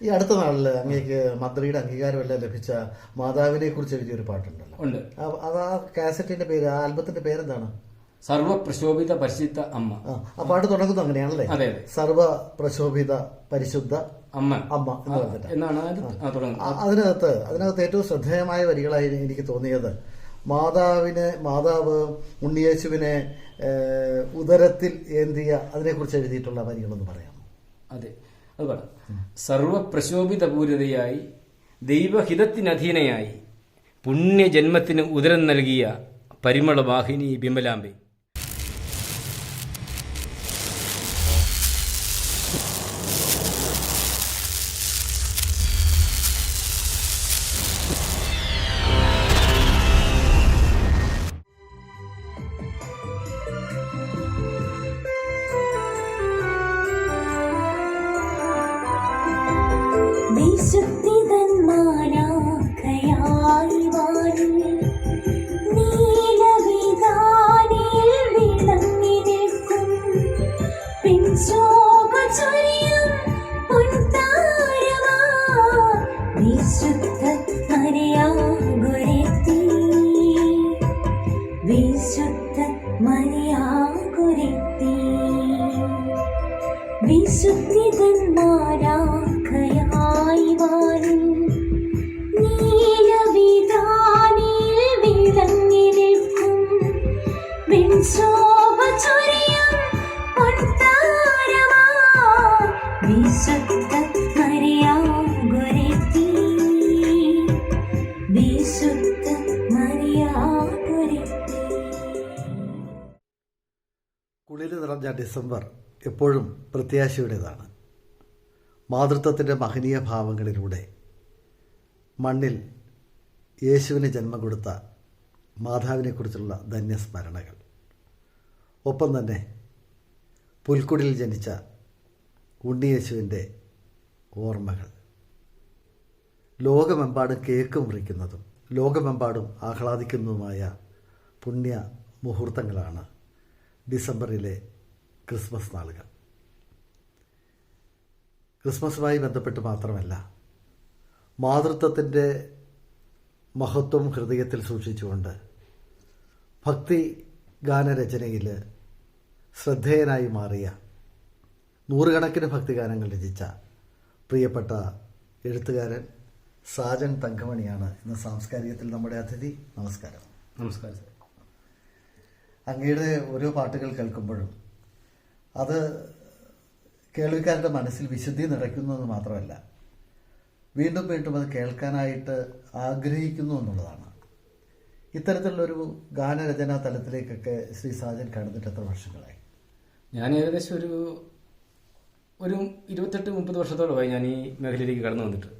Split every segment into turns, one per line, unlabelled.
ഈ അടുത്ത നാളിൽ അങ്ങേക്ക് മന്ത്രിയുടെ അംഗീകാരമെല്ലാം ലഭിച്ച മാതാവിനെ കുറിച്ച് എഴുതിയൊരു പാട്ടുണ്ടല്ലോ.
ഉണ്ട്.
അത് ആ കാസറ്റിന്റെ പേര് ആ ആൽബത്തിന്റെ പേരെന്താണ്?
സർവപ്രശോഭിത പരിശുദ്ധ അമ്മ.
ആ പാട്ട് തുടങ്ങുന്നത് അങ്ങനെയാണല്ലേ?
അതെ അതെ.
സർവ പ്രശോഭിത പരിശുദ്ധ
അമ്മ.
അമ്മ എന്ന് പറഞ്ഞിട്ട്.
എന്നാണ്
അതിനകത്ത് അതിനകത്ത് ഏറ്റവും ശ്രദ്ധേയമായ വരികളായി എനിക്ക് തോന്നിയത് മാതാവിനെ മാതാവ് ഉണ്ണിയേശുവിനെ ഉദരത്തിൽ ഏന്തിയ അതിനെക്കുറിച്ച് എഴുതിയിട്ടുള്ള വരികളൊന്ന് പറയാം
അതെ. അത് പറ സർവപ്രശോഭിതപൂരിതയായി ദൈവഹിതത്തിനധീനയായി പുണ്യജന്മത്തിന് ഉദരം നൽകിയ പരിമളവാഹിനി ബിമലാംബെ.
വിശുദ്ധിതന്മാരാകയായി വാഴും. നീലവിതാനിൽ വിളങ്ങി നിൽക്കും. വിൻശോഭ ചൊരിയും പൊൻതാരമാ. വിശുദ്ധ മരിയാകുരത്തി വിശുദ്ധ മരിയാകുരത്തി
കുളിര് നിറഞ്ഞ ഡിസംബർ എപ്പോഴും പ്രത്യാശയുടേതാണ്. മാതൃത്വത്തിന്റെ മഹനീയ ഭാവങ്ങളിലൂടെ മണ്ണിൽ യേശുവിന് ജന്മം കൊടുത്ത മാതാവിനെക്കുറിച്ചുള്ള ധന്യസ്മരണകൾ. ഒപ്പം തന്നെ പുൽക്കുടിൽ ജനിച്ച ഉണ്ണിയേശുവിന്റെ ഓർമ്മകൾ. ലോകമെമ്പാടും കേക്ക് മുറിക്കുന്നതും ലോകമെമ്പാടും ആഹ്ലാദിക്കുന്നതുമായ പുണ്യ മുഹൂർത്തങ്ങളാണ് ഡിസംബറിലെ ക്രിസ്മസ് നാളുകൾ. ക്രിസ്മസുമായി ബന്ധപ്പെട്ട് മാത്രമല്ല മാതൃത്വത്തിന്റെ മഹത്വം ഹൃദയത്തിൽ സൂക്ഷിച്ചുകൊണ്ട് ഭക്തി ഗാനരചനയിൽ ശ്രദ്ധേയനായി മാറിയ നൂറുകണക്കിന് ഭക്തിഗാനങ്ങൾ രചിച്ച പ്രിയപ്പെട്ട എഴുത്തുകാരൻ സാജൻ തങ്കമണിയാണ് ഇന്ന് സാംസ്കാരികത്തിൽ നമ്മുടെ അതിഥി. നമസ്കാരം.
നമസ്കാരം
അങ്ങയുടെ ഓരോ പാട്ടുകൾ കേൾക്കുമ്പോഴും അത് കേൾവിക്കാരുടെ മനസ്സിൽ വിശുദ്ധി നിറയ്ക്കുന്നത് മാത്രമല്ല വീണ്ടും വീണ്ടും അത് കേൾക്കാനായിട്ട് ആഗ്രഹിക്കുന്നു എന്നുള്ളതാണ്. ഇത്തരത്തിലുള്ളൊരു ഗാനരചനാ തലത്തിലേക്കൊക്കെ ശ്രീ സാജൻ കടന്നിട്ട് എത്ര വർഷങ്ങളായി?
ഞാൻ ഏകദേശം ഒരു ഒരു ഇരുപത്തെട്ട് മുപ്പത് വർഷത്തോളമായി ഞാൻ ഈ മേഖലയിലേക്ക് കടന്നു വന്നിട്ട്.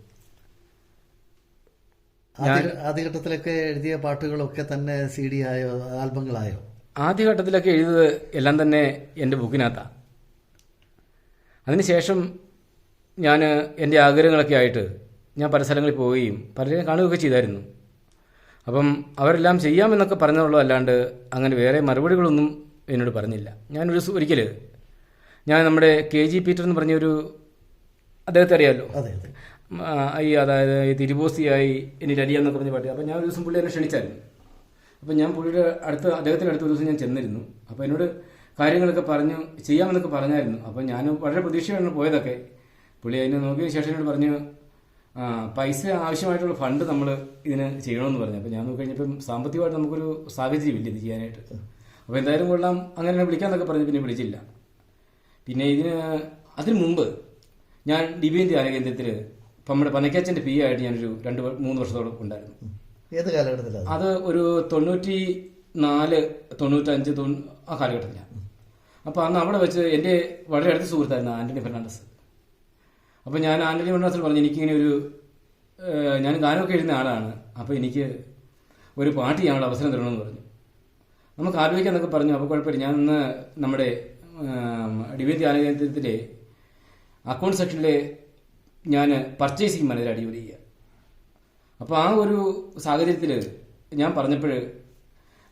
ആദ്യ ആദ്യഘട്ടത്തിലൊക്കെ എഴുതിയ പാട്ടുകളൊക്കെ തന്നെ സി ഡി ആയോ ആൽബങ്ങളായോ?
ആദ്യഘട്ടത്തിലൊക്കെ എഴുതിയത് എല്ലാം തന്നെ എന്റെ ബുക്കിനകത്താണ് അതിനുശേഷം ഞാൻ എന്റെ ആഗ്രഹങ്ങളൊക്കെ ആയിട്ട് ഞാൻ പല സ്ഥലങ്ങളിൽ പോവുകയും പലരെയും കാണുകയൊക്കെ ചെയ്തായിരുന്നു. അപ്പം അവരെല്ലാം ചെയ്യാമെന്നൊക്കെ പറഞ്ഞുള്ളൂ അല്ലാണ്ട് അങ്ങനെ വേറെ മറുപടികളൊന്നും എന്നോട് പറഞ്ഞില്ല. ഞാനൊരു ഒരിക്കൽ ഞാൻ നമ്മുടെ കെ ജി പീറ്റർ എന്ന് പറഞ്ഞൊരു അദ്ദേഹത്തെ അറിയാമല്ലോ
അതെ അതെ.
ആ, ഈ അതായത് ഈ ഇനി എനിക്ക് അരിയാന്നൊക്കെ പറഞ്ഞ പാട്ട്. അപ്പം ഞാൻ ഒരു ദിവസം പുള്ളി എന്നെ ക്ഷണിച്ചായിരുന്നു. അപ്പം ഞാൻ പുള്ളിയുടെ അടുത്ത് അദ്ദേഹത്തിന്റെ അടുത്ത ദിവസം ഞാൻ ചെന്നിരുന്നു. അപ്പോൾ എന്നോട് കാര്യങ്ങളൊക്കെ പറഞ്ഞു ചെയ്യാമെന്നൊക്കെ പറഞ്ഞായിരുന്നു. അപ്പോൾ ഞാൻ വളരെ പ്രതീക്ഷയാണ് പോയതൊക്കെ. പുള്ളി അതിനെ നോക്കിയ ശേഷം എന്നോട് പറഞ്ഞു പൈസ ആവശ്യമായിട്ടുള്ള ഫണ്ട് നമ്മൾ ഇതിന് ചെയ്യണമെന്ന് പറഞ്ഞു. അപ്പോൾ ഞാൻ നോക്കി കഴിഞ്ഞപ്പം സാമ്പത്തികമായിട്ട് നമുക്കൊരു സാഹചര്യമില്ല ഇത് ചെയ്യാനായിട്ട്. അപ്പോൾ എന്തായാലും കൊള്ളാം അങ്ങനെ എന്നെ വിളിക്കാമെന്നൊക്കെ പറഞ്ഞു പിന്നെ വിളിച്ചില്ല. പിന്നെ ഇതിന് അതിനു മുമ്പ് ഞാൻ ഡിബിയൻ ധ്യാന കേന്ദ്രത്തിൽ ഇപ്പം നമ്മുടെ പനക്കാച്ചന്റെ പി ആയിട്ട് ഞാനൊരു രണ്ട് മൂന്ന് വർഷത്തോളം ഉണ്ടായിരുന്നു.
ഏത് കാലഘട്ടത്തിലാണ്
അത്? ഒരു തൊണ്ണൂറ്റി നാല് തൊണ്ണൂറ്റഞ്ച് തൊണ്ണൂ ആ കാലഘട്ടത്തിലാണ് അപ്പോൾ അന്ന് അവിടെ വെച്ച് എന്റെ വളരെ അടുത്ത സുഹൃത്തായിരുന്നു ആന്റണി ഫെർണാണ്ടസ്. അപ്പോൾ ഞാൻ ആന്റണി ഫെർണാണ്ടസിൽ പറഞ്ഞു എനിക്കിങ്ങനെ ഒരു ഞാൻ ഗാനമൊക്കെ എഴുതുന്ന ആളാണ്. അപ്പോൾ എനിക്ക് ഒരു പാട്ട് ചെയ്യാനുള്ള അവസരം തരണമെന്ന് പറഞ്ഞു. നമുക്ക് ആലോചിക്കാന്നൊക്കെ പറഞ്ഞു. അപ്പോൾ കുഴപ്പമില്ല. ഞാൻ ഇന്ന് നമ്മുടെ ഡിബേറ്റ് ധ്യാനകേന്ദ്രത്തിലെ അക്കൗണ്ട് സെക്ഷനിലെ ഞാൻ പർച്ചേസിംഗ് മാനേജർ അടിപൊളി ചെയ്യുക അപ്പോൾ ആ ഒരു സാഹചര്യത്തിൽ ഞാൻ പറഞ്ഞപ്പോൾ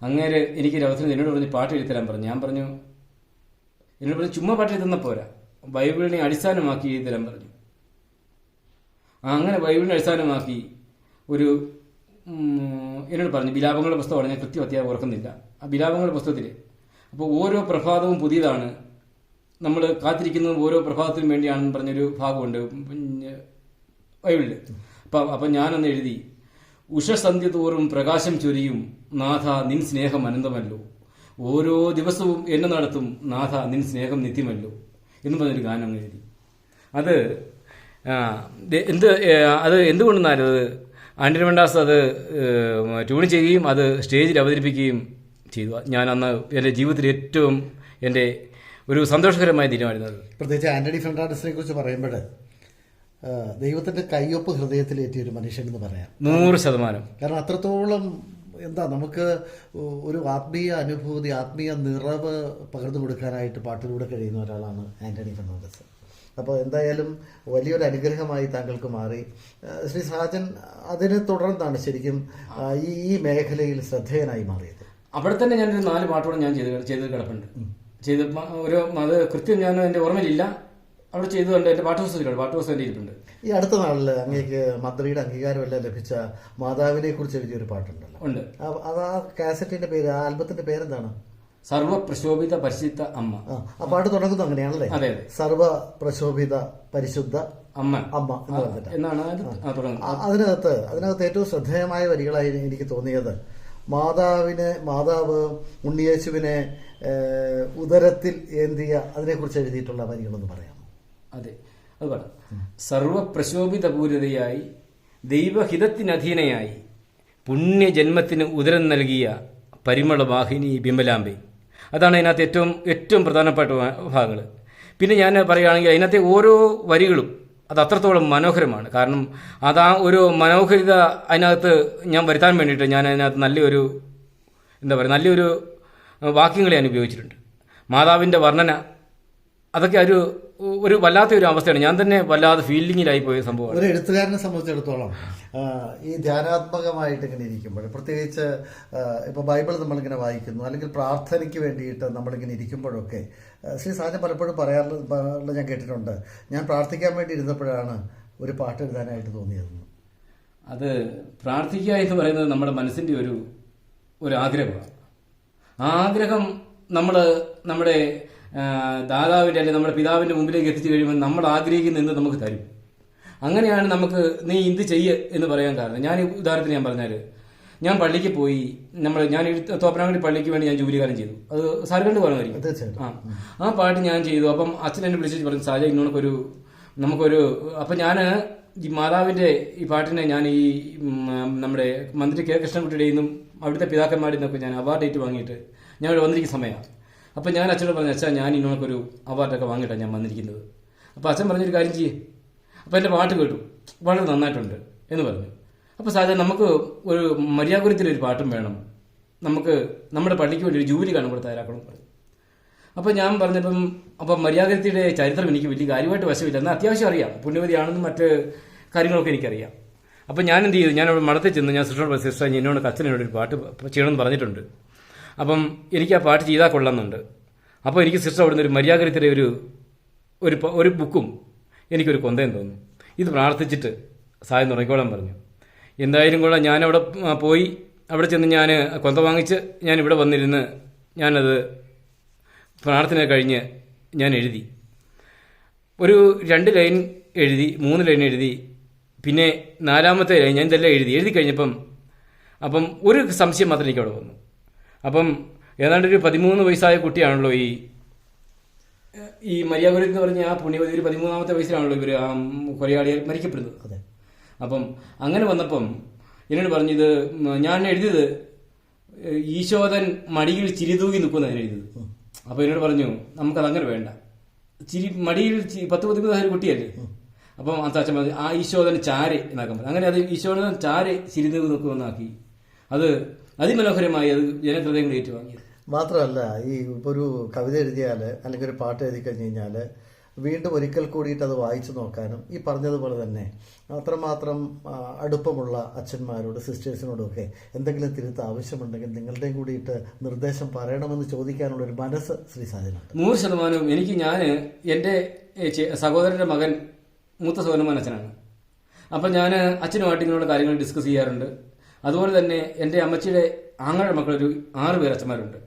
അങ്ങേര് എനിക്കൊരു അവസരം എന്നോട് പറഞ്ഞ് പാട്ട് എഴുതി തരാൻ പറഞ്ഞു. ഞാൻ പറഞ്ഞു എന്നോട് പറഞ്ഞു ചുമ്മാ പാട്ട് എഴുതുന്ന പോരാ. ബൈബിളിനെ അടിസ്ഥാനമാക്കി എഴുതി തരാൻ പറഞ്ഞു അങ്ങനെ ബൈബിളിനെ അടിസ്ഥാനമാക്കി ഒരു എന്നോട് പറഞ്ഞു ബിലാപങ്ങളുടെ പുസ്തകമാണ് ഞാൻ കൃത്യം അത്യാവശ്യം ഓർക്കുന്നില്ല. ആ ബിലാപങ്ങളുടെ പുസ്തകത്തിൽ അപ്പോൾ ഓരോ പ്രഭാതവും പുതിയതാണ്. നമ്മൾ കാത്തിരിക്കുന്നത് ഓരോ പ്രഭാതത്തിനും വേണ്ടിയാണെന്ന് പറഞ്ഞൊരു ഭാഗമുണ്ട് ബൈബിളിൽ അപ്പം അപ്പം ഞാനെന്ന് എഴുതി. ഉഷസന്ധ്യ തോറും പ്രകാശം ചൊരിയും നാഥ നിൻ സ്നേഹം അനന്തമല്ലോ. ഓരോ ദിവസവും എന്നെ നടത്തും നാഥ നിൻ സ്നേഹം നിത്യമല്ലോ എന്ന് പറഞ്ഞൊരു ഗാനം എഴുതി. അത് എന്ത് അത് എന്തുകൊണ്ടെന്നാലും അത് ആന്റണി മണ്ടാസ് അത് ട്യൂൺ ചെയ്യുകയും അത് സ്റ്റേജിൽ അവതരിപ്പിക്കുകയും ചെയ്തു. ഞാൻ അന്ന് എന്റെ ജീവിതത്തിൽ ഏറ്റവും എന്റെ ഒരു സന്തോഷകരമായ ദിനമായിരുന്നു
പ്രത്യേകിച്ച് ആന്റണി ഫെർണാണ്ടസിനെ കുറിച്ച് പറയുമ്പോൾ ദൈവത്തിന്റെ കയ്യൊപ്പ് ഹൃദയത്തിലേറ്റിയ ഒരു മനുഷ്യൻ എന്ന് പറയാം.
നൂറ് ശതമാനം.
കാരണം അത്രത്തോളം എന്താ നമുക്ക് ഒരു ആത്മീയ അനുഭൂതി ആത്മീയ നിറവ് പകർന്നു കൊടുക്കാനായിട്ട് പാട്ടിലൂടെ കഴിയുന്ന ഒരാളാണ് ആന്റണി ഫെർണാണ്ടസ്. അപ്പോൾ എന്തായാലും വലിയൊരു അനുഗ്രഹമായി താങ്കൾക്ക് മാറി. ശ്രീ സാജൻ അതിനെ തുടർന്നാണ് ശരിക്കും ഈ ഈ മേഖലയിൽ ശ്രദ്ധേയനായി മാറിയത്.
അവിടെ തന്നെ ഞാനൊരു നാല് പാട്ടുകൂടെ ഞാൻ ചെയ്ത് ചെയ്ത് കിടപ്പുണ്ട്. ചെയ്ത് ഒരു അത് കൃത്യം ഞാൻ എന്റെ ഓർമ്മയിലില്ല. അവിടെ ചെയ്തുകൊണ്ട് എന്റെ പാട്ട് പുസ്തകത്തിൽ പാട്ട് പുസ്തകം തന്നെ ഇരിപ്പുണ്ട്
ഈ അടുത്ത നാളിൽ അങ്ങേക്ക് മന്ത്രിയുടെ അംഗീകാരമല്ല ലഭിച്ച മാതാവിനെ കുറിച്ച് എഴുതിയൊരു പാട്ടുണ്ടല്ലോ.
ഉണ്ട്.
അത് ആ കാസറ്റിന്റെ പേര് ആ ആൽബത്തിന്റെ പേരെന്താണ്?
സർവപ്രശോഭിത പരിശുദ്ധ അമ്മ.
ആ പാട്ട് തുടങ്ങുന്നത് അങ്ങനെയാണല്ലേ?
അതെ
സർവ പ്രശോഭിത പരിശുദ്ധ
അമ്മ.
അമ്മ എന്ന് പറഞ്ഞിട്ട്.
എന്നാണ്
അതിനകത്ത് അതിനകത്ത് ഏറ്റവും ശ്രദ്ധേയമായ വരികളായി എനിക്ക് തോന്നിയത് മാതാവിനെ മാതാവ് ഉണ്ണിയേശുവിനെ ഉദരത്തിൽ ഏന്തിയ അതിനെക്കുറിച്ച് എഴുതിയിട്ടുള്ള വരികളൊന്ന് പറയാമോ
അതെ അത് പറ സർവപ്രശോഭിതപൂരിതയായി ദൈവഹിതത്തിനധീനയായി പുണ്യജന്മത്തിന് ഉദരം നൽകിയ പരിമളവാഹിനി ബിംബലാംബെ. അതാണ് അതിനകത്ത് ഏറ്റവും ഏറ്റവും പ്രധാനപ്പെട്ട ഭാഗങ്ങൾ പിന്നെ ഞാൻ പറയുകയാണെങ്കിൽ അതിനകത്തെ ഓരോ വരികളും അത് അത്രത്തോളം മനോഹരമാണ്. കാരണം അതാ ഒരു മനോഹരിത അതിനകത്ത് ഞാൻ വരുത്താൻ വേണ്ടിയിട്ട് ഞാൻ അതിനകത്ത് നല്ലൊരു എന്താ പറയുക നല്ലൊരു വാക്യങ്ങൾ ഞാൻ ഉപയോഗിച്ചിട്ടുണ്ട്. മാതാവിന്റെ വർണന അതൊക്കെ ഒരു ഒരു വല്ലാത്ത ഒരു അവസ്ഥയാണ്. ഞാൻ തന്നെ വല്ലാതെ ഫീലിങ്ങിലായി പോയ സംഭവം
ഒരു എഴുത്തുകാരനെ സംബന്ധിച്ചിടത്തോളം ഈ ധ്യാനാത്മകമായിട്ട് ഇങ്ങനെ ഇരിക്കുമ്പോൾ പ്രത്യേകിച്ച് ഇപ്പൊ ബൈബിൾ നമ്മളിങ്ങനെ വായിക്കുന്നു അല്ലെങ്കിൽ പ്രാർത്ഥനയ്ക്ക് വേണ്ടിയിട്ട് നമ്മളിങ്ങനെ ഇരിക്കുമ്പോഴൊക്കെ ശ്രീ സാജൻ പലപ്പോഴും പറയാറുള്ളത് പറയാറുള്ളത് ഞാൻ കേട്ടിട്ടുണ്ട്. ഞാൻ പ്രാർത്ഥിക്കാൻ വേണ്ടി ഇരുന്നപ്പോഴാണ് ഒരു പാട്ട് എഴുതാനായിട്ട് തോന്നിയത്.
അത് പ്രാർത്ഥിക്കുക എന്ന് പറയുന്നത് നമ്മുടെ മനസ്സിന്റെ ഒരു ഒരു ആഗ്രഹമാണ്. ആ ആഗ്രഹം നമ്മൾ നമ്മുടെ ആ, ദാതാവിന്റെ അല്ലെങ്കിൽ നമ്മുടെ പിതാവിന്റെ മുമ്പിലേക്ക് എത്തിച്ചു കഴിയുമ്പോൾ നമ്മൾ ആഗ്രഹിക്കുന്ന എന്ത് നമുക്ക് തരും. അങ്ങനെയാണ് നമുക്ക് നീ ഇത് ചെയ്യ് എന്ന് പറയാൻ കാരണം. ഞാൻ ഉദാഹരണത്തിന് ഞാൻ പറഞ്ഞാൽ ഞാൻ പള്ളിക്ക് പോയി നമ്മൾ ഞാൻ തോപ്പനാങ്കടി പള്ളിക്ക് വേണ്ടി ഞാൻ ജോലിക്കാരൻ ചെയ്തു. അത് പറയുമായിരിക്കും
പറഞ്ഞു
ആ ആ പാട്ട് ഞാൻ ചെയ്തു. അപ്പം അച്ഛൻ എന്നെ വിളിച്ചു പറഞ്ഞു സാജ ഇന്നോണക്കൊരു നമുക്കൊരു അപ്പം ഞാൻ ഈ മാതാവിന്റെ ഈ പാട്ടിനെ ഞാൻ ഈ നമ്മുടെ മന്ത്രി കെ കൃഷ്ണൻകുട്ടിയുടെ നിന്നും അവിടുത്തെ പിതാക്കന്മാരിൽ നിന്നൊക്കെ ഞാൻ അവാർഡ് ഏറ്റ് വാങ്ങിയിട്ട് ഞാൻ ഇവിടെ വന്നിരിക്കുന്ന സമയമാണ്. അപ്പം ഞാൻ അച്ഛനോട് പറഞ്ഞു അച്ഛാ ഞാൻ ഇന്നോണക്കൊരു അവാർഡൊക്കെ വാങ്ങിയിട്ടാണ് ഞാൻ വന്നിരിക്കുന്നത്. അപ്പം അച്ഛൻ പറഞ്ഞൊരു കാര്യം ചെയ്യേ. അപ്പോൾ എന്റെ പാട്ട് കേട്ടു. വളരെ നന്നായിട്ടുണ്ട് എന്ന് പറഞ്ഞു. അപ്പോൾ സാധാരണ നമുക്ക് ഒരു മര്യാദകുരത്തിലൊരു പാട്ടും വേണം. നമുക്ക് നമ്മുടെ പള്ളിക്ക് വേണ്ടി ഒരു ജൂബിലി കാണും കൂടെ തയ്യാറാക്കണം പറഞ്ഞു. അപ്പോൾ ഞാൻ പറഞ്ഞപ്പം അപ്പം മര്യാദയുടെ ചരിത്രം എനിക്ക് വലിയ കാര്യമായിട്ട് വശമില്ല. എന്നാൽ അത്യാവശ്യം അറിയാം. പുണ്യവതിയാണെന്നും മറ്റ് കാര്യങ്ങളൊക്കെ എനിക്കറിയാം. അപ്പോൾ ഞാൻ എന്ത് ചെയ്തു? ഞാൻ അവിടെ മഠത്തിൽ ചെന്ന് ഞാൻ സിസ്റ്റർ സിസ്റ്റർ എന്നോട് അച്ഛനോട് ഒരു പാട്ട് ചെയ്യണമെന്ന് പറഞ്ഞിട്ടുണ്ട്. അപ്പം എനിക്ക് ആ പാട്ട് ചെയ്താൽ കൊള്ളാമെന്നുണ്ട്. അപ്പോൾ എനിക്ക് സിസ്റ്റർ അവിടുന്ന് ഒരു മര്യാദത്തിലെ ഒരു ഒരു ഒരു ബുക്കും എനിക്കൊരു കൊന്തയും തോന്നും. ഇത് പ്രാർത്ഥിച്ചിട്ട് സായം തുടങ്ങിക്കോളാൻ പറഞ്ഞു. എന്തായാലും കൊള്ളാം. ഞാനവിടെ പോയി. അവിടെ ചെന്ന് ഞാൻ കൊന്ത വാങ്ങിച്ച് ഞാൻ ഇവിടെ വന്നിരുന്ന് ഞാനത് പ്രാർത്ഥന കഴിഞ്ഞ് ഞാൻ എഴുതി. ഒരു രണ്ട് ലൈൻ എഴുതി മൂന്ന് ലൈൻ എഴുതി പിന്നെ നാലാമത്തെ ലൈൻ ഞാൻ ഇതെല്ലാം എഴുതി. എഴുതി കഴിഞ്ഞപ്പം അപ്പം ഒരു സംശയം മാത്രം എനിക്ക് അവിടെ വന്നു. അപ്പം ഏതാണ്ട് ഒരു പതിമൂന്ന് വയസ്സായ കുട്ടിയാണല്ലോ ഈ ഈ മര്യാദ എന്ന് പറഞ്ഞ ആ പുണ്യവതി ഒരു പതിമൂന്നാമത്തെ വയസ്സിലാണല്ലോ ഇവർ ആ കൊലയാളികൾ മരിക്കപ്പെടുന്നത്.
അതെ.
അപ്പം അങ്ങനെ വന്നപ്പം എന്നോട് പറഞ്ഞത് ഞാൻ എഴുതിയത് ഈശോദൻ മടിയിൽ ചിരിതൂകി നിൽക്കുന്ന ഞാൻ എഴുതിയത്. അപ്പോൾ എന്നോട് പറഞ്ഞു നമുക്കത് അങ്ങനെ വേണ്ട. ചിരി മടിയിൽ പത്ത് പതിമൂന്നായിരം കുട്ടിയല്ലേ? അപ്പം ആ അച്ഛൻ പറഞ്ഞു ആ ഈശോദൻ ചാരെ എന്നാക്കാൻ പറഞ്ഞു. അങ്ങനെ അത് ഈശോദൻ ചാരെ ചിരിതൂകി നിൽക്കുമെന്നാക്കി. അത് അതിമനോഹരമായി അത് ജനഹൃദയങ്ങൾ ഏറ്റുവാങ്ങിയത്.
മാത്രമല്ല ഈ ഇപ്പോൾ ഒരു കവിത എഴുതിയാൽ അല്ലെങ്കിൽ ഒരു പാട്ട് എഴുതി കഴിഞ്ഞ് കഴിഞ്ഞാൽ വീണ്ടും ഒരിക്കൽ കൂടിയിട്ട് അത് വായിച്ചു നോക്കാനും ഈ പറഞ്ഞതുപോലെ തന്നെ അത്രമാത്രം അടുപ്പമുള്ള അച്ഛന്മാരോട് സിസ്റ്റേഴ്സിനോടും ഒക്കെ എന്തെങ്കിലും തിരുത്ത ആവശ്യമുണ്ടെങ്കിൽ നിങ്ങളുടെയും കൂടിയിട്ട് നിർദ്ദേശം പറയണമെന്ന് ചോദിക്കാനുള്ള ഒരു മനസ്സ് ശ്രീ സാജനുണ്ട്.
നൂറ് ശതമാനവും എനിക്ക് ഞാൻ എന്റെ സഹോദരന്റെ സഹോദരന്റെ മകൻ മൂത്ത സഹോദരൻ അച്ഛനാണ്. അപ്പം ഞാൻ അച്ഛനുമായിട്ട് ഇങ്ങനെയുള്ള കാര്യങ്ങൾ ഡിസ്കസ് ചെയ്യാറുണ്ട്. അതുപോലെ തന്നെ എന്റെ അമ്മച്ചിയുടെ ആങ്ങളുടെ മക്കളൊരു ആറ് പേര് അച്ഛന്മാരുണ്ട്.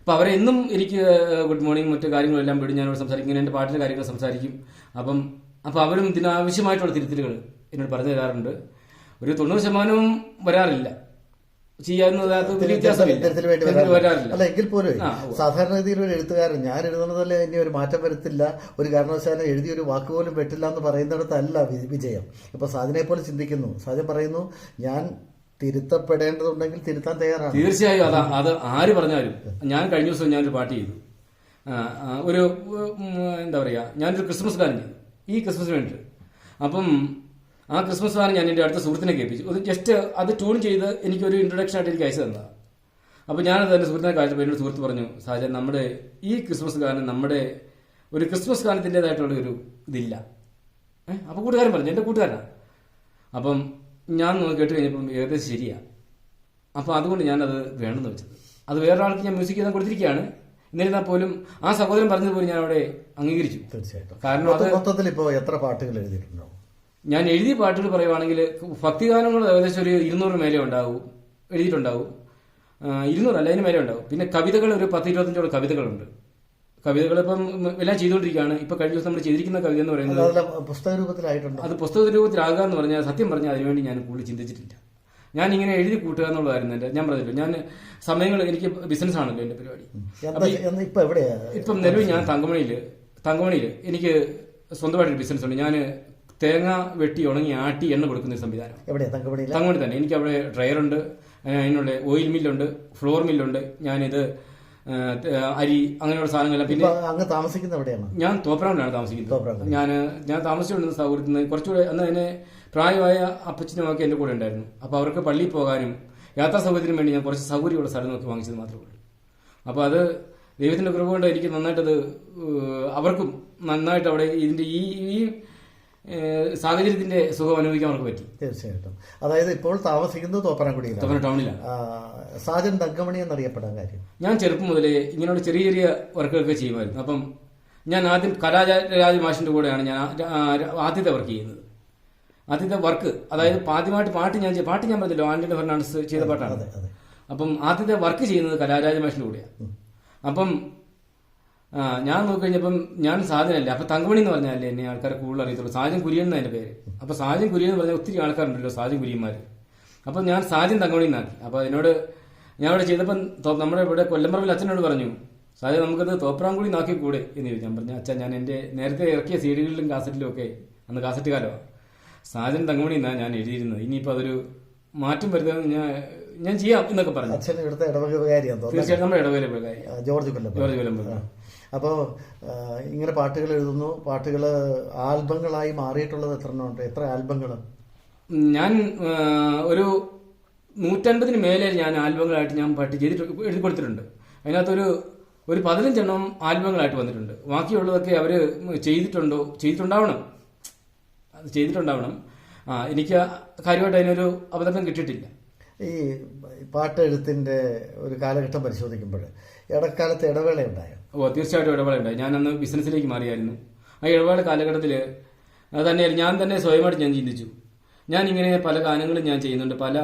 അപ്പോൾ അവരെ എന്നും എനിക്ക് ഗുഡ് മോർണിംഗ് മറ്റു കാര്യങ്ങളെല്ലാം വിടും. ഞാനോട് സംസാരിക്കും. ഇങ്ങനെ എന്റെ പാട്ടിലെ കാര്യങ്ങൾ സംസാരിക്കും. അപ്പം അപ്പോൾ അവരും ഇതിനാവശ്യമായിട്ടുള്ള തിരുത്തലുകൾ എന്നോട് പറഞ്ഞു തരാറുണ്ട്. ഒരു തൊണ്ണൂറ് ശതമാനവും വരാറില്ല.
അല്ല എങ്കിൽ പോലും സാധാരണ രീതിയിൽ ഒരു എഴുത്തുകാരൻ ഞാൻ എഴുതുന്നതല്ലേ ഇനി ഒരു മാറ്റം വരുത്തില്ല. ഒരു കാരണവശാലും എഴുതിയ ഒരു വാക്ക് പോലും വെട്ടില്ല എന്ന് പറയുന്നിടത്തല്ല വിജയം. ഇപ്പൊ സാജനെ പോലെ ചിന്തിക്കുന്നു. സാജൻ പറയുന്നു ഞാൻ തിരുത്തപ്പെടേണ്ടതുണ്ടെങ്കിൽ തിരുത്താൻ തയ്യാറാണ്.
തീർച്ചയായും അതാ അത് ആര് പറഞ്ഞാലും. ഞാൻ കഴിഞ്ഞ ദിവസം ഞാനൊരു പാട്ട് ചെയ്തു. ഒരു എന്താ പറയാ ഞാനൊരു ക്രിസ്മസ് ഗാനം ചെയ്തു. ഈ ക്രിസ്മസ് വേണ്ടിയിട്ട്. അപ്പം ആ ക്രിസ്മസ് ഗാനം ഞാൻ എന്റെ അടുത്ത സുഹൃത്തിനെ കേൾപ്പിച്ചു. അത് ജസ്റ്റ് അത് ട്യൂൺ ചെയ്ത് എനിക്കൊരു ഇൻട്രൊഡക്ഷൻ ആയിട്ട് എനിക്ക് അയച്ചു തന്നതാണ് അപ്പോൾ ഞാനത് എന്റെ സുഹൃത്തിനെ കാഴ്ചപ്പോൾ എന്നോട് സുഹൃത്ത് പറഞ്ഞു സാജൻ നമ്മുടെ ഈ ക്രിസ്മസ് ഗാനം നമ്മുടെ ഒരു ക്രിസ്മസ് ഗാനത്തിന്റെതായിട്ടുള്ള ഒരു ഇതില്ല. അപ്പോൾ കൂട്ടുകാരൻ പറഞ്ഞു എന്റെ കൂട്ടുകാരനാണ് അപ്പം ഞാൻ നോക്കിയിട്ട് കഴിഞ്ഞപ്പം ഏകദേശം ശരിയാണ് അപ്പോൾ അതുകൊണ്ട് ഞാനത് വേണമെന്ന് വെച്ചത് അത് വേറൊരാൾക്ക് ഞാൻ മ്യൂസിക് ചെയ്താൽ കൊടുത്തിരിക്കുകയാണ്. എന്നിരുന്നാൽ പോലും ആ സഹോദരൻ പറഞ്ഞതുപോലെ ഞാൻ അവിടെ അംഗീകരിച്ചു.
തീർച്ചയായിട്ടും.
കാരണം അത്
മൊത്ത- മൊത്തത്തിൽ ഇപ്പോൾ എത്ര പാട്ടുകൾ എഴുതിയിട്ടുണ്ടാവും
ഞാൻ എഴുതിയ പാട്ടുകൾ പറയുവാണെങ്കിൽ ഭക്തിഗാനങ്ങൾ ഏകദേശം ഒരു ഇരുന്നൂറ് മേലെ ഉണ്ടാവും എഴുതിയിട്ടുണ്ടാവും. ഇരുന്നൂറ് അല്ല അതിന് മേലെ ഉണ്ടാവും. പിന്നെ കവിതകൾ ഒരു പത്ത് ഇരുപത്തഞ്ചോളം കവിതകളുണ്ട്. കവിതകൾ ഇപ്പം എല്ലാം ചെയ്തുകൊണ്ടിരിക്കുകയാണ്. ഇപ്പൊ കഴിഞ്ഞ ദിവസം നമ്മൾ ചെയ്തിരിക്കുന്ന കവിത എന്ന് പറയുന്നത്
പുസ്തക രൂപത്തിലായിട്ടുണ്ട്?
അത് പുസ്തക രൂപത്തിലാകുക എന്ന് പറഞ്ഞാൽ സത്യം പറഞ്ഞാൽ അതിനുവേണ്ടി ഞാൻ കൂടുതൽ ചിന്തിച്ചിട്ടില്ല. ഞാൻ ഇങ്ങനെ എഴുതി കൂട്ടുക എന്നുള്ളതായിരുന്നു എന്റെ ഞാൻ പറഞ്ഞില്ല ഞാൻ സമയങ്ങൾ എനിക്ക് ബിസിനസ് ആണല്ലോ എന്റെ പരിപാടി.
ഇപ്പൊ
നിലവിൽ ഞാൻ തങ്കമണിയിൽ തങ്കമണിയിൽ എനിക്ക് സ്വന്തമായിട്ടൊരു ബിസിനസ് ഉണ്ട്. ഞാൻ തേങ്ങ വെട്ടി ഉണങ്ങി ആട്ടി എണ്ണ കൊടുക്കുന്ന ഒരു സംവിധാനം. തങ്കമണി തന്നെ. എനിക്ക് അവിടെ ഡ്രയറുണ്ട് അതിനുള്ള ഓയിൽ മില്ലുണ്ട് ഫ്ലോർ മില്ലുണ്ട്. ഞാനിത് അരി അങ്ങനെയുള്ള സാധനങ്ങളെല്ലാം. പിന്നെ
അങ്ങ് താമസിക്കുന്ന എവിടെയാണ്?
ഞാൻ തോപ്രാമിലാണ് താമസിക്കുന്നത്. ഞാൻ ഞാൻ താമസിച്ചുകൊണ്ടിരുന്ന സൗകര്യത്തിൽ നിന്ന് കുറച്ചുകൂടെ അന്ന് എന്നെ പ്രായമായ അപ്പച്ചനും ഒക്കെ എന്റെ കൂടെ ഉണ്ടായിരുന്നു. അപ്പോൾ അവർക്ക് പള്ളിയിൽ പോകാനും യാത്രാ സൗകര്യത്തിനും വേണ്ടി ഞാൻ കുറച്ച് സൗകര്യമുള്ള സ്ഥലം നോക്കി വാങ്ങിച്ചത് മാത്രമേ ഉള്ളൂ. അപ്പോൾ അത് ദൈവത്തിന്റെ കൃപ കൊണ്ട് എനിക്ക് നന്നായിട്ടത് അവർക്കും നന്നായിട്ട് അവിടെ ഇതിന്റെ ഈ ഈ സാഹചര്യത്തിന്റെ സുഖം അനുഭവിക്കാൻ അവർക്ക് പറ്റി.
തീർച്ചയായിട്ടും. അതായത് ഇപ്പോൾ താമസിക്കുന്നത് തോപ്പനംകുടിയിലാണ്.
തോപ്പന ടൗണിലാണ്.
സാജൻ തങ്കമണി എന്നറിയപ്പെടാൻ കാര്യം?
ഞാൻ ചെറുപ്പം മുതലേ ഇങ്ങനെയുള്ള ചെറിയ ചെറിയ വർക്കുകളൊക്കെ ചെയ്യുമായിരുന്നു. അപ്പം ഞാൻ ആദ്യം കലാരാജ മാഷിന്റെ കൂടെയാണ് ഞാൻ ആദ്യത്തെ വർക്ക് ചെയ്യുന്നത്. ആദ്യത്തെ വർക്ക് അതായത് ആദ്യമായിട്ട് പാട്ട് ഞാൻ പാട്ട് ഞാൻ പറഞ്ഞല്ലോ ആന്റണി ഫെർണാണ്ടസ് ചെയ്ത പാട്ടാണ്. അപ്പം ആദ്യത്തെ വർക്ക് ചെയ്യുന്നത് കലാരാജ മാഷിന്റെ കൂടെയാണ്. അപ്പം ഞാൻ നോക്കിക്കഴിഞ്ഞപ്പം ഞാൻ സാധനമല്ല അപ്പൊ തങ്കമണി എന്ന് പറഞ്ഞാലേ എന്നെ ആൾക്കാരെ കൂടുതൽ അറിയത്തുള്ളൂ. സാജൻ കുര്യൻ എന്നാണ് എന്റെ പേര്. അപ്പൊ സാജൻ കുര്യൻ എന്ന് പറഞ്ഞാൽ ഒത്തിരി ആൾക്കാരുണ്ടല്ലോ സാജൻ കുര്യന്മാർ അപ്പൊ ഞാൻ സാജൻ തങ്കമണി എന്നാക്കി. അപ്പൊ അതിനോട് ഞാൻ അവിടെ ചെയ്തപ്പം നമ്മുടെ ഇവിടെ കൊല്ലംപറമ്പിൽ അച്ഛനോട് പറഞ്ഞു സാജൻ നമുക്കത് തോപ്രാംകുടി നാക്കി കൂടെ? എന്ന് ചോദിച്ചു. ഞാൻ പറഞ്ഞു അച്ഛൻ ഞാൻ എന്റെ നേരത്തെ ഇറക്കിയ സീഡികളിലും കാസറ്റിലും ഒക്കെ അന്ന് കാസറ്റ് കാലമാണ് സാജൻ തങ്കമണി എന്നാ ഞാൻ എഴുതിയിരുന്നത്. ഇനിയിപ്പോ അതൊരു മാറ്റം വരുന്നത് ഞാൻ ഞാൻ ചെയ്യാം എന്നൊക്കെ പറഞ്ഞു.
അച്ഛൻ ഇവിടുത്തെ
തീർച്ചയായിട്ടും നമ്മുടെ
ആ, ജോർജ് കൊല്ലം
ജോർജ് കൊല്ലംപുര.
അപ്പോൾ ഇങ്ങനെ പാട്ടുകൾ എഴുതുന്നു. പാട്ടുകൾ ആൽബങ്ങളായി മാറിയിട്ടുള്ളത് എത്ര എണ്ണം ഉണ്ട് എത്ര ആൽബങ്ങൾ
ഞാൻ ഒരു നൂറ്റൻപതിന് മേലെ ഞാൻ ആൽബങ്ങളായിട്ട് ഞാൻ പാട്ട് ചെയ്തിട്ട് എഴുതി കൊടുത്തിട്ടുണ്ട്. അതിനകത്തൊരു ഒരു പതിനഞ്ചെണ്ണം ആൽബങ്ങളായിട്ട് വന്നിട്ടുണ്ട്. ബാക്കിയുള്ളതൊക്കെ അവർ ചെയ്തിട്ടുണ്ടോ ചെയ്തിട്ടുണ്ടാവണം. അത് ചെയ്തിട്ടുണ്ടാവണം. ആ എനിക്ക് കാര്യമായിട്ട് അതിനൊരു അവതരണം കിട്ടിയിട്ടില്ല.
ഈ പാട്ടെഴുത്തിന്റെ ഒരു കാലഘട്ടം പരിശോധിക്കുമ്പോൾ ഇടക്കാലത്ത് ഇടവേള ഉണ്ടായോ
ഓ തീർച്ചയായിട്ടും ഇടവേളയുണ്ടായി ഞാൻ അന്ന് ബിസിനസ്സിലേക്ക് മാറിയായിരുന്നു. ആ ഇടപാട് കാലഘട്ടത്തിൽ തന്നെ ഞാൻ തന്നെ സ്വയമായിട്ട് ഞാൻ ചിന്തിച്ചു. ഞാൻ ഇങ്ങനെ പല ഗാനങ്ങളും ഞാൻ ചെയ്യുന്നുണ്ട്. പല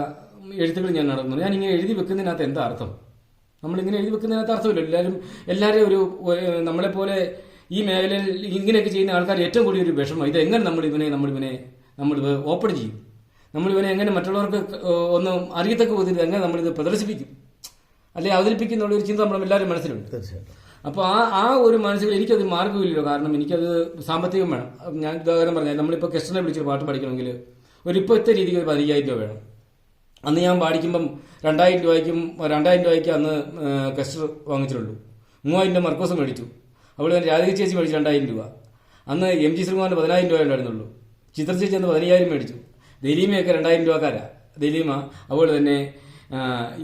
എഴുത്തുകളും ഞാൻ നടക്കുന്നുണ്ട് ഞാൻ ഇങ്ങനെ എഴുതി വെക്കുന്നതിനകത്ത് എന്താ അർത്ഥം? നമ്മളിങ്ങനെ എഴുതി വെക്കുന്നതിനകത്ത് അർത്ഥമില്ല. എല്ലാവരും എല്ലാവരും ഒരു നമ്മളെ നമ്മളെപ്പോലെ ഈ മേഖലയിൽ ഇങ്ങനെയൊക്കെ ചെയ്യുന്ന ആൾക്കാർ ഏറ്റവും കൂടിയ ഒരു വിഷമം. ഇത് എങ്ങനെ നമ്മൾ ഇവനെ നമ്മളിവനെ നമ്മൾ ഓപ്പൺ ചെയ്യും? നമ്മളിവനെ എങ്ങനെ മറ്റുള്ളവർക്ക് ഒന്ന് അറിയത്തക്ക വിധത്തിൽ എങ്ങനെ നമ്മളിത് പ്രദർശിപ്പിക്കും? അല്ലെ? അവതരിപ്പിക്കുന്നുള്ള ഒരു ചിന്ത നമ്മൾ എല്ലാവരും മനസ്സിലുണ്ട്.
തീർച്ചയായിട്ടും.
അപ്പോൾ ആ ആ ഒരു മനസ്സിൽ എനിക്കത് മാർഗമില്ലല്ലോ. കാരണം എനിക്കത് സാമ്പത്തികം വേണം. അപ്പം ഞാൻ ഉദാഹരണം പറഞ്ഞാൽ നമ്മളിപ്പോൾ കെസ്റ്റനെ വിളിച്ചൊരു പാട്ട് പഠിക്കണമെങ്കിൽ ഒരു ഇപ്പോഴത്തെ രീതിക്ക് ഒരു പതിനയ്യായിരം രൂപ വേണം. അന്ന് ഞാൻ പാടിക്കുമ്പം രണ്ടായിരം രൂപയ്ക്കും രണ്ടായിരം രൂപയ്ക്ക് അന്ന് കസ്റ്റർ വാങ്ങിച്ചിട്ടുള്ളൂ. മൂവായിരം രൂപ മർക്കോസ് മേടിച്ചു. അവൾ രാധിക ചേച്ചി മേടിച്ചു രണ്ടായിരം രൂപ. അന്ന് എം ജി ശ്രീകുമാറിന് പതിനായിരം രൂപ ഉണ്ടായിരുന്നുള്ളൂ. ചിത്ര ചേച്ചി അന്ന് പതിനയ്യായിരം മേടിച്ചു. ദലീമയൊക്കെ രണ്ടായിരം രൂപക്കാരാ. ദലീമ അതുപോലെ തന്നെ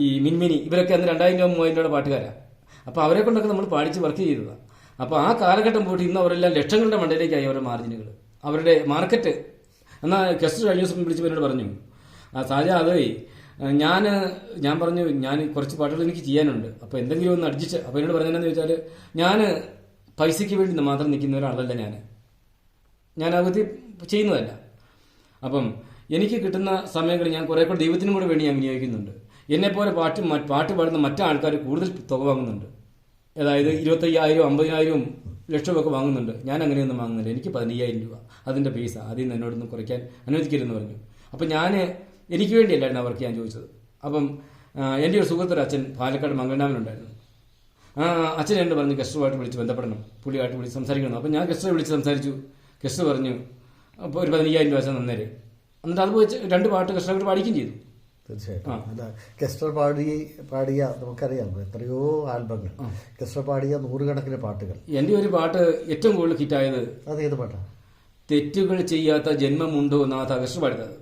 ഈ മിൻമിനി ഇവരൊക്കെ അന്ന് രണ്ടായിരം രൂപ മൂവായിരം രൂപയുടെ പാട്ടുകാരാ. അപ്പോൾ അവരെ കൊണ്ടൊക്കെ നമ്മൾ പാടിച്ച് വർക്ക് ചെയ്തതാണ് അപ്പോൾ ആ കാലഘട്ടം പോയിട്ട് ഇന്ന് അവരെല്ലാം ലക്ഷങ്ങളുടെ മണ്ടയിലേക്കായി അവരുടെ മാർജിനുകൾ അവരുടെ മാർക്കറ്റ് എന്നാൽ ഗസ്റ്റ് കഴിഞ്ഞ ദിവസം വിളിച്ച് എന്നോട് പറഞ്ഞു. ആ സാജ അതേ ഞാൻ ഞാൻ പറഞ്ഞു ഞാൻ കുറച്ച് പാട്ടുകൾ എനിക്ക് ചെയ്യാനുണ്ട്. അപ്പോൾ എന്തെങ്കിലും ഒന്ന് അഡ്ജസ്റ്റ് അപ്പോൾ എന്നോട് പറഞ്ഞതെന്ന് ചോദിച്ചാൽ ഞാൻ പൈസയ്ക്ക് വേണ്ടി മാത്രം നിൽക്കുന്ന ഒരാളല്ല ഞാൻ ഞാൻ അവധി ചെയ്യുന്നതല്ല. അപ്പം എനിക്ക് കിട്ടുന്ന സമയങ്ങളിൽ ഞാൻ കുറെ കൂടെ ദൈവത്തിനും കൂടെ വേണ്ടി ഞാൻ വിനിയോഗിക്കുന്നുണ്ട്. എന്നെ പോലെ പാട്ട് പാട്ട് പാടുന്ന മറ്റു ആൾക്കാർ കൂടുതൽ തുക വാങ്ങുന്നുണ്ട്. അതായത് ഇരുപത്തയ്യായിരം അമ്പതിനായിരവും ലക്ഷമൊക്കെ വാങ്ങുന്നുണ്ട്. ഞാൻ അങ്ങനെയൊന്നും വാങ്ങുന്നില്ല. എനിക്ക് പതിനയ്യായിരം രൂപ. അതിന്റെ പൈസ അതിൽ നിന്ന് എന്നോടൊന്നും കുറയ്ക്കാൻ അനുവദിക്കരുതെന്ന് പറഞ്ഞു. അപ്പം ഞാൻ എനിക്ക് വേണ്ടിയല്ലായിരുന്നു അവർക്ക് ഞാൻ ചോദിച്ചത്. അപ്പം എന്റെ ഒരു സുഹൃത്തൊരു അച്ഛൻ പാലക്കാട് മംഗളനാമിലുണ്ടായിരുന്നു ആ അച്ഛൻ എന്നോട് പറഞ്ഞു ഗസ്റ്ററുമായിട്ട് വിളിച്ച് ബന്ധപ്പെടണം. പുള്ളിയായിട്ട് വിളിച്ച് സംസാരിക്കണം. അപ്പം ഞാൻ ഗസ്റ്ററെ വിളിച്ച് സംസാരിച്ചു. ഗസ്റ്റർ പറഞ്ഞു അപ്പോൾ ഒരു പതിനയ്യായിരം രൂപ വെച്ചാൽ നന്നേരെ എന്നിട്ട് അത് വെച്ച് രണ്ട് പാട്ട് കഷ്ടപ്പെട്ട് പാടിക്കുകയും ചെയ്തു.
തീർച്ചയായിട്ടും. അല്ല കെസ്റ്റർ പാടി പാടിയ നമുക്കറിയാം എത്രയോ ആൽബങ്ങൾ. കെസ്റ്റർ പാടിയ നൂറുകണക്കിന് പാട്ടുകൾ.
എന്റെ ഒരു പാട്ട് ഏറ്റവും കൂടുതൽ ഹിറ്റായത്
അത് ഏത് പാട്ടാണ്
തെറ്റുകൾ ചെയ്യാത്ത ജന്മമുണ്ടോ നാഥ കൃഷ്ണ പാടുന്നത്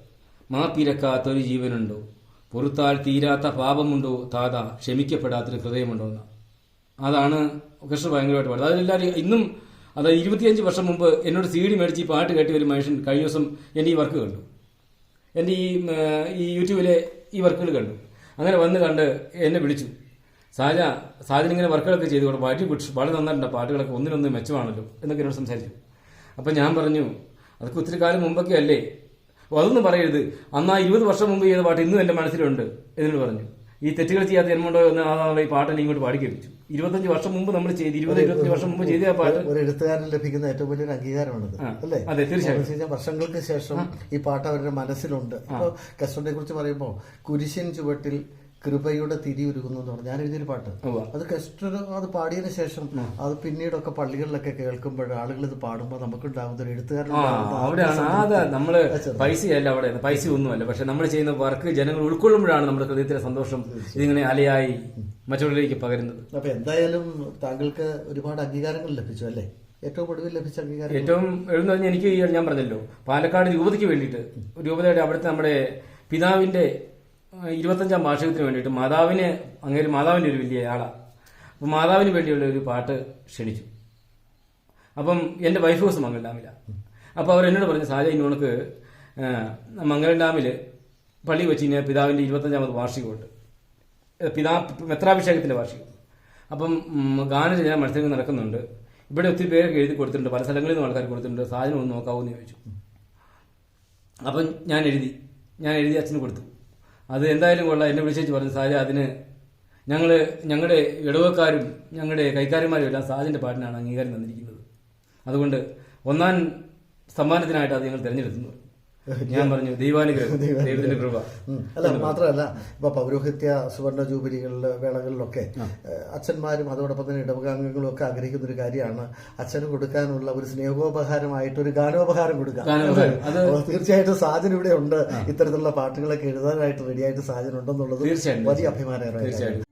മാപ്പിരക്കാത്തൊരു ജീവനുണ്ടോ? പൊറുത്താൽ തീരാത്ത പാപമുണ്ടോ? താത ക്ഷമിക്കപ്പെടാത്തൊരു ഹൃദയമുണ്ടോ എന്ന്. അതാണ് കൃഷ്ണ ഭയങ്കരമായിട്ട് പാടുന്നത്. അതെല്ലാവരും ഇന്നും അതായത് ഇരുപത്തിയഞ്ച് വർഷം മുമ്പ് എന്നോട് സി ഡി മേടിച്ച് ഈ പാട്ട് കേട്ടിയ ഒരു മനുഷ്യൻ കഴിഞ്ഞ ദിവസം എന്റെ ഈ വർക്ക് കണ്ടു. എന്റെ ഈ ഈ യൂട്യൂബിലെ ഈ വർക്കുകൾ കണ്ടു. അങ്ങനെ വന്ന് കണ്ട് എന്നെ വിളിച്ചു. സാജ സാജൻ ഇങ്ങനെ വർക്കുകളൊക്കെ ചെയ്തുകൊണ്ട് പാട്ടി വളരെ നന്നായിട്ടുണ്ട്. പാട്ടുകളൊക്കെ ഒന്നിനൊന്ന് മെച്ചമാണല്ലോ എന്നൊക്കെ എന്നോട് സംസാരിച്ചു. അപ്പം ഞാൻ പറഞ്ഞു അതൊക്കെ ഒത്തിരി കാലം മുമ്പൊക്കെ അല്ലേ അതൊന്നും പറയരുത്. അന്ന് ഇരുപത് വർഷം മുമ്പ് ചെയ്ത പാട്ട് ഇന്നും എന്റെ മനസ്സിലുണ്ട് എന്നോട് പറഞ്ഞു. ഈ തെറ്റുകൾ ചെയ്യാത്ത ജന്മമുണ്ടോ എന്ന് ആ ഈ പാട്ടിനെ ഇങ്ങോട്ട് പാടി കേൾപ്പിച്ചു? ഇരുപത്തഞ്ച് വർഷം മുമ്പ് നമ്മൾ ചെയ്ത് ഇരുപത് ഇരുപത്തഞ്ച് വർഷം മുമ്പ് ചെയ്ത പാട്ട്
ഒരു എഴുത്തുകാരന് ലഭിക്കുന്ന ഏറ്റവും വലിയൊരു അംഗീകാരമാണ്
ആ,
അല്ലേ?
അതെ, തീർച്ചയായും.
വർഷങ്ങൾക്ക് ശേഷം ഈ പാട്ട് അവരുടെ മനസ്സിലുണ്ട്. അപ്പോൾ കസ്റ്ററിനെ കുറിച്ച് പറയുമ്പോൾ കുരിശിൻ ചുവട്ടിൽ കൃപയുടെ തിരി ഒരുങ്ങുന്നു എന്ന് പറഞ്ഞു. ഞാൻ എഴുതിയൊരു പാട്ട്. അത് കെസ്റ്റർ അത് പാടിയതിന് ശേഷം അത് പിന്നീടൊക്കെ പള്ളികളിലൊക്കെ കേൾക്കുമ്പോൾ ആളുകൾ ഇത് പാടുമ്പോൾ നമുക്കുണ്ടാകുന്ന ഒരു
അതാ നമ്മൾ പൈസയല്ല അവിടെ. പൈസ ഒന്നുമല്ല. പക്ഷെ നമ്മൾ ചെയ്യുന്ന വർക്ക് ജനങ്ങൾ ഉൾക്കൊള്ളുമ്പോഴാണ് നമ്മുടെ ഹൃദയത്തിലെ സന്തോഷം ഇതിങ്ങനെ അലയായി മറ്റുള്ളവരിലേക്ക് പകരുന്നത്.
അപ്പൊ എന്തായാലും താങ്കൾക്ക് ഒരുപാട് അംഗീകാരങ്ങൾ ലഭിച്ചു അല്ലേ? ഏറ്റവും ഒടുവിൽ ലഭിച്ച അംഗീകാരം
ഏറ്റവും എഴുതുന്നത് എനിക്ക് ഞാൻ പറഞ്ഞല്ലോ. പാലക്കാട് രൂപതയ്ക്ക് വേണ്ടിയിട്ട് രൂപതയുടെ അവിടുത്തെ നമ്മുടെ പിതാവിന്റെ ഇരുപത്തഞ്ചാം വാർഷികത്തിന് വേണ്ടിയിട്ട് മാതാവിന് അങ്ങേര് മാതാവിന്റെ ഒരു വലിയ ആളാണ് അപ്പം മാതാവിന് വേണ്ടിയുള്ള ഒരു പാട്ട് ക്ഷണിച്ചു. അപ്പം എന്റെ വൈഫ് ഹൗസ് മംഗൾ ഡാമില. അപ്പോൾ അവർ എന്നോട് പറഞ്ഞു സാജ ഇനി ഉണക്ക് മംഗലം ഡാമിൽ പള്ളി വെച്ച് കഴിഞ്ഞാൽ പിതാവിന്റെ ഇരുപത്തഞ്ചാമത് വാർഷികമുണ്ട്. പിതാ മെത്രാഭിഷേകത്തിന്റെ വാർഷികം. അപ്പം ഗാനരചന മത്സരങ്ങൾ നടക്കുന്നുണ്ട്. ഇവിടെ ഒത്തിരി പേരൊക്കെ എഴുതി കൊടുത്തിട്ടുണ്ട്. പല സ്ഥലങ്ങളിൽ നിന്നും ആൾക്കാർ കൊടുത്തിട്ടുണ്ട്. സാധനം ഒന്ന് നോക്കാവോ എന്ന് ചോദിച്ചു. അപ്പം ഞാൻ എഴുതി. ഞാൻ എഴുതി അച്ഛന് കൊടുത്തു. അത് എന്തായാലും കൊള്ളാം. എന്നെ വിളിച്ചേച്ച് പറഞ്ഞു സാജ അതിന് ഞങ്ങൾ ഞങ്ങളുടെ ഇടവക്കാരും ഞങ്ങളുടെ കൈക്കാരന്മാരും എല്ലാം സാജിന്റെ പാട്ടിനാണ് അംഗീകാരം തന്നിരിക്കുന്നത്. അതുകൊണ്ട് ഒന്നാം സമ്മാനത്തിനായിട്ട് അത് ഞങ്ങൾ തിരഞ്ഞെടുത്തു ഞാൻ പറഞ്ഞു ദൈവാനുഗ്രഹം ദൈവത്തിന്റെ കൃപ.
അല്ല മാത്രമല്ല ഇപ്പൊ പൗരോഹിത്യ സുവർണ ജൂബിലികളിൽ വേളകളിലൊക്കെ അച്ഛന്മാരും അതോടൊപ്പം തന്നെ ഇടവകാംഗങ്ങളും ഒക്കെ ആഗ്രഹിക്കുന്ന ഒരു കാര്യമാണ് അച്ഛന് കൊടുക്കാനുള്ള ഒരു സ്നേഹോപഹാരമായിട്ട് ഒരു ഗാനോപഹാരം. കൊടുക്കുക തീർച്ചയായിട്ടും സാജൻ ഇവിടെ ഉണ്ട്. ഇത്തരത്തിലുള്ള പാട്ടുകളൊക്കെ എഴുതാനായിട്ട് റെഡിയായിട്ട് സാജൻ ഉണ്ടെന്നുള്ളത്
വലിയ
വലിയ അഭിമാനകരമായ
തീർച്ചയായും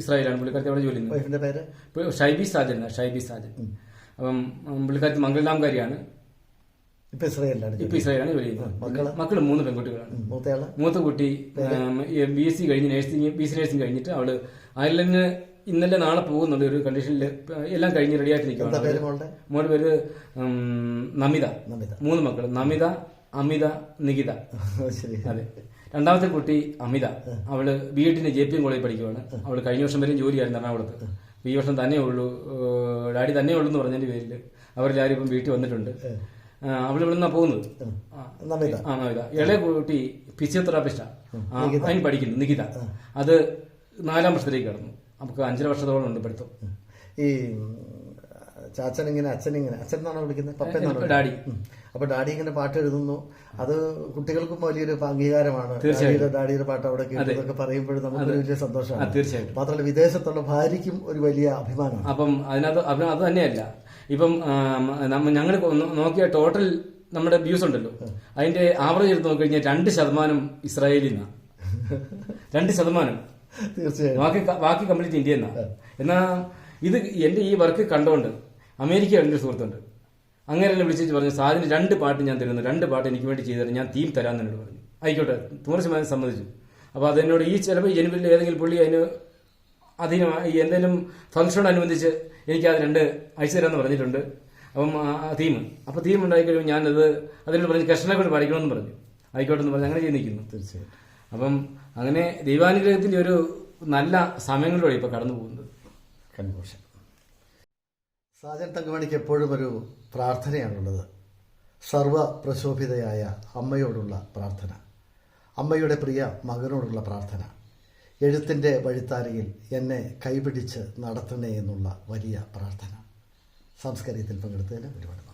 ഇസ്രായേലാണ് പുള്ളിക്കാരത്തി അവിടെ ജോലി
വൈഫിന്റെ പേര്?
ഷൈബി സാജൻ ഷൈബി സാജൻ. അപ്പം പുള്ളിക്കാരത്തി മംഗളാംകാരിയാണ്
ഇപ്പൊ ഇസ്രയേലിലാണ്
ഇപ്പൊ. ഇസ്രായേലാണ് ജോലി ചെയ്യുന്നത്. മക്കൾ? മൂന്ന് പെൺകുട്ടികളാണ്.
മൂത്തയാൾ?
മൂത്ത കുട്ടി ബി എസ് സി കഴിഞ്ഞ് നഴ്സിംഗ് ബി സി നഴ്സിംഗ് കഴിഞ്ഞിട്ട് അവൾ അയർലൻഡിന് ഇന്നലെ നാളെ പോകുന്നുണ്ട് ഒരു കണ്ടീഷനിൽ എല്ലാം കഴിഞ്ഞ്
റെഡി
അവൾ.
മോളുടെ?
പേര് നമിത.
നമിത.
മൂന്ന് മക്കൾ നമിത അമിത നികിത. അതെ. രണ്ടാമത്തെ കുട്ടി അമിത. അവൾ ബി എഡിന് ജെ പി എം കോളേജിൽ പഠിക്കുവാണ്. അവൾ കഴിഞ്ഞ വർഷം വരെയും ജോലിയായിരുന്നു എറണാകുളത്ത്. ഈ വർഷം തന്നെ ഉള്ളൂ. ഡാഡി തന്നെ ഉള്ളൂ എന്ന് പറഞ്ഞതിന്റെ പേരിൽ അവരെല്ലാവരും ഇപ്പം വീട്ടിൽ വന്നിട്ടുണ്ട്. അവൾ അവൾ ഇവിടെ നിന്നാ പോകുന്നത്? ആ,
നമിത.
ഇളയ കുട്ടി ഫിസിയോതെറാപ്പിസ്റ്റാണ് അതിന് പഠിക്കുന്നു നികിത. അത് നാലാം വർഷത്തിലേക്ക് കടന്നു. നമുക്ക് അഞ്ചര വർഷത്തോളം ഉണ്ട് പഠിത്തം.
ഈ ചാച്ചൻ ഇങ്ങനെ അച്ഛൻ ഇങ്ങനെ അച്ഛൻ എന്നാണോ വിളിക്കുന്നത്? Papa
daddy.
ഉം. അപ്പൊ ഡാഡി ഇങ്ങനെ പാട്ട് എഴുതുന്നു. അത് കുട്ടികൾക്കും വലിയൊരു അംഗീകാരമാണ്. ഡാഡിയുടെ ഡാഡിയുടെ പാട്ട് അവിടെ കേട്ടതൊക്കെ പറയുമ്പോഴും നമുക്ക് വലിയ സന്തോഷമാണ്.
തീർച്ചയായിട്ടും.
മാത്രമല്ല വിദേശത്തുള്ള ഭാര്യയ്ക്കും ഒരു വലിയ അഭിമാനമാണ്.
അപ്പം അതിനകത്ത് അത് അത് തന്നെയല്ല. ഇപ്പം ഞങ്ങൾ നോക്കിയ ടോട്ടൽ നമ്മുടെ വ്യൂസ് ഉണ്ടല്ലോ. അതിന്റെ ആവറേജ് എടുത്ത് നോക്കിക്കഴിഞ്ഞാൽ രണ്ട് ശതമാനം ഇസ്രായേലിൽ നിന്നാണ് രണ്ട് ശതമാനം.
തീർച്ചയായും
ബാക്കി ബാക്കി കംപ്ലീറ്റ് ഇന്ത്യ എന്നാ എന്നാ ഇത് എന്റെ ഈ വർക്ക് കണ്ടോണ്ട് അമേരിക്ക എന്റെ സുഹൃത്തുണ്ട്. അങ്ങനെ വിളിച്ചിട്ട് പറഞ്ഞു സാറിന് രണ്ട് പാട്ട് ഞാൻ തരുന്നു. രണ്ട് പാട്ട് എനിക്ക് വേണ്ടി ചെയ്തു തരാം ഞാൻ തീം തരാം എന്നോട് പറഞ്ഞു. ആയിക്കോട്ടെ നൂറ് ശതമാനം സമ്മതിച്ചു. അപ്പോൾ അതെന്നോട് ഈ ചിലപ്പോൾ ജനുവരിയിൽ ഏതെങ്കിലും പുള്ളി അതിന് അതിന് ഈ എന്തെങ്കിലും ഫംഗ്ഷനോടനുബന്ധിച്ച് എനിക്ക് അത് രണ്ട് അയച്ചു തരാമെന്ന് പറഞ്ഞിട്ടുണ്ട്. അപ്പം ആ തീം അപ്പോൾ തീം ഉണ്ടായി കഴിയുമ്പോൾ ഞാനത് അതിനോട് പറഞ്ഞു കൃഷ്ണനെ കൊണ്ട് പഠിക്കണമെന്ന് പറഞ്ഞു. ആയിക്കോട്ടെ എന്ന് പറഞ്ഞ് അങ്ങനെ ചെയ്ത് നിൽക്കുന്നു
തീർച്ചയായും
അപ്പം അങ്ങനെ ദൈവാനുഗ്രഹത്തിന്റെ ഒരു നല്ല സമയങ്ങളിലൂടെ ഇപ്പോൾ കടന്നു പോകുന്നത്
കൺഫ്യൂഷൻ സാജൻ തങ്കമണിക്ക് എപ്പോഴും ഒരു പ്രാർത്ഥനയാണുള്ളത്. സർവ പ്രശോഭിതയായ അമ്മയോടുള്ള പ്രാർത്ഥന. അമ്മയുടെ പ്രിയ മകനോടുള്ള പ്രാർത്ഥന. എഴുത്തിന്റെ വഴിത്താരയിൽ എന്നെ കൈപിടിച്ച് നടത്തണേ എന്നുള്ള വലിയ പ്രാർത്ഥന. സംസ്കാരത്തിൽ പങ്കെടുത്തതിന് ഒരുപാട്.